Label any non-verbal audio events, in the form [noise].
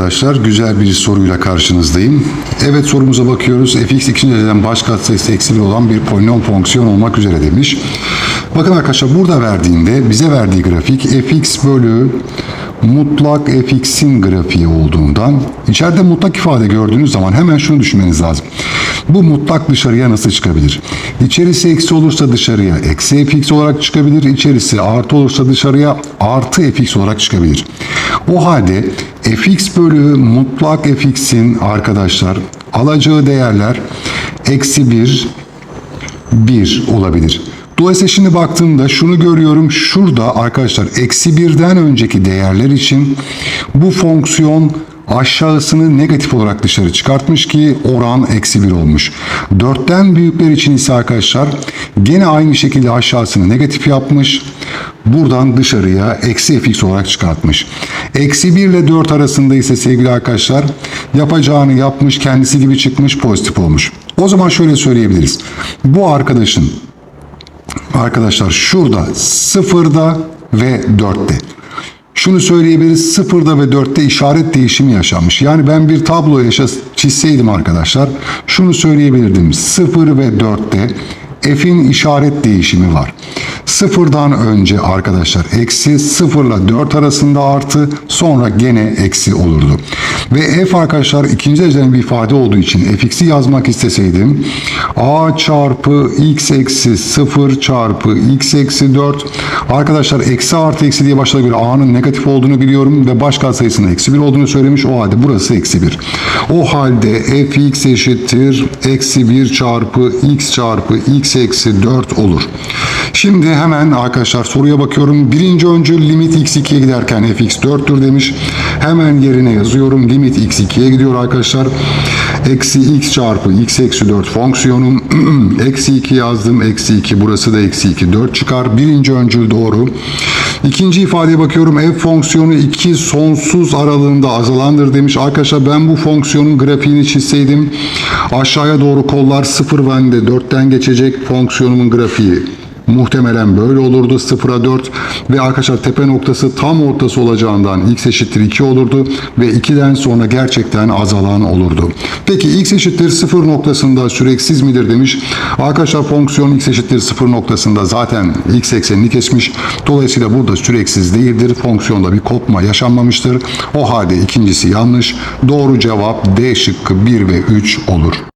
Arkadaşlar güzel bir soruyla karşınızdayım. Evet sorumuza bakıyoruz. fx ikinci dereceden baş katsayısı eksi 1 olan bir polinom fonksiyon olmak üzere demiş. Bakın arkadaşlar burada verdiğinde bize verdiği grafik fx bölü mutlak fx'in grafiği olduğundan içeride mutlak ifade gördüğünüz zaman hemen şunu düşünmeniz lazım. Bu mutlak dışarıya nasıl çıkabilir? İçerisi eksi olursa dışarıya eksi fx olarak çıkabilir. İçerisi artı olursa dışarıya artı fx olarak çıkabilir. O halde fx bölü mutlak fx'in arkadaşlar alacağı değerler eksi 1, 1 olabilir. Dolayısıyla şimdi baktığımda şunu görüyorum. Şurada arkadaşlar eksi birden önceki değerler için bu fonksiyon aşağısını negatif olarak dışarı çıkartmış ki oran eksi bir olmuş. Dörtten büyükler için ise arkadaşlar gene aynı şekilde aşağısını negatif yapmış. Buradan dışarıya eksi fx olarak çıkartmış. Eksi 1 ile 4 arasında ise sevgili arkadaşlar yapacağını yapmış kendisi gibi çıkmış pozitif olmuş. O zaman şöyle söyleyebiliriz. Bu arkadaşın Arkadaşlar şurada sıfırda ve dörtte. Şunu söyleyebiliriz sıfırda ve dörtte işaret değişimi yaşanmış. Yani ben bir tablo yaşa çizseydim arkadaşlar şunu söyleyebilirdim. Sıfır ve dörtte f'in işaret değişimi var. Sıfırdan önce arkadaşlar eksi sıfırla 4 arasında artı sonra gene eksi olurdu. Ve f arkadaşlar ikinci dereceden bir ifade olduğu için fx'i yazmak isteseydim a çarpı x eksi 0 çarpı x eksi 4 arkadaşlar eksi artı eksi diye başladı göre a'nın negatif olduğunu biliyorum ve baş katsayısının eksi 1 olduğunu söylemiş o halde burası eksi 1. O halde fx eşittir eksi 1 çarpı x çarpı x eksi 4 olur. Şimdi hemen arkadaşlar soruya bakıyorum. Birinci öncül limit x2'ye giderken fx 4'tür demiş. Hemen yerine yazıyorum. Limit x2'ye gidiyor arkadaşlar. Eksi x çarpı x eksi 4 fonksiyonum. [clears throat] eksi 2 yazdım. Eksi 2 burası da eksi 2 4 çıkar. Birinci öncül doğru. İkinci ifadeye bakıyorum. f fonksiyonu 2 sonsuz aralığında azalandır demiş. Arkadaşlar ben bu fonksiyonun grafiğini çizseydim aşağıya doğru kollar 0 bende 4'ten geçecek fonksiyonumun grafiği muhtemelen böyle olurdu 0'a 4 ve arkadaşlar tepe noktası tam ortası olacağından x eşittir 2 olurdu ve 2'den sonra gerçekten azalan olurdu. Peki x eşittir 0 noktasında süreksiz midir demiş. Arkadaşlar fonksiyon x eşittir 0 noktasında zaten x eksenini kesmiş. Dolayısıyla burada süreksiz değildir. Fonksiyonda bir kopma yaşanmamıştır. O halde ikincisi yanlış. Doğru cevap D şıkkı 1 ve 3 olur.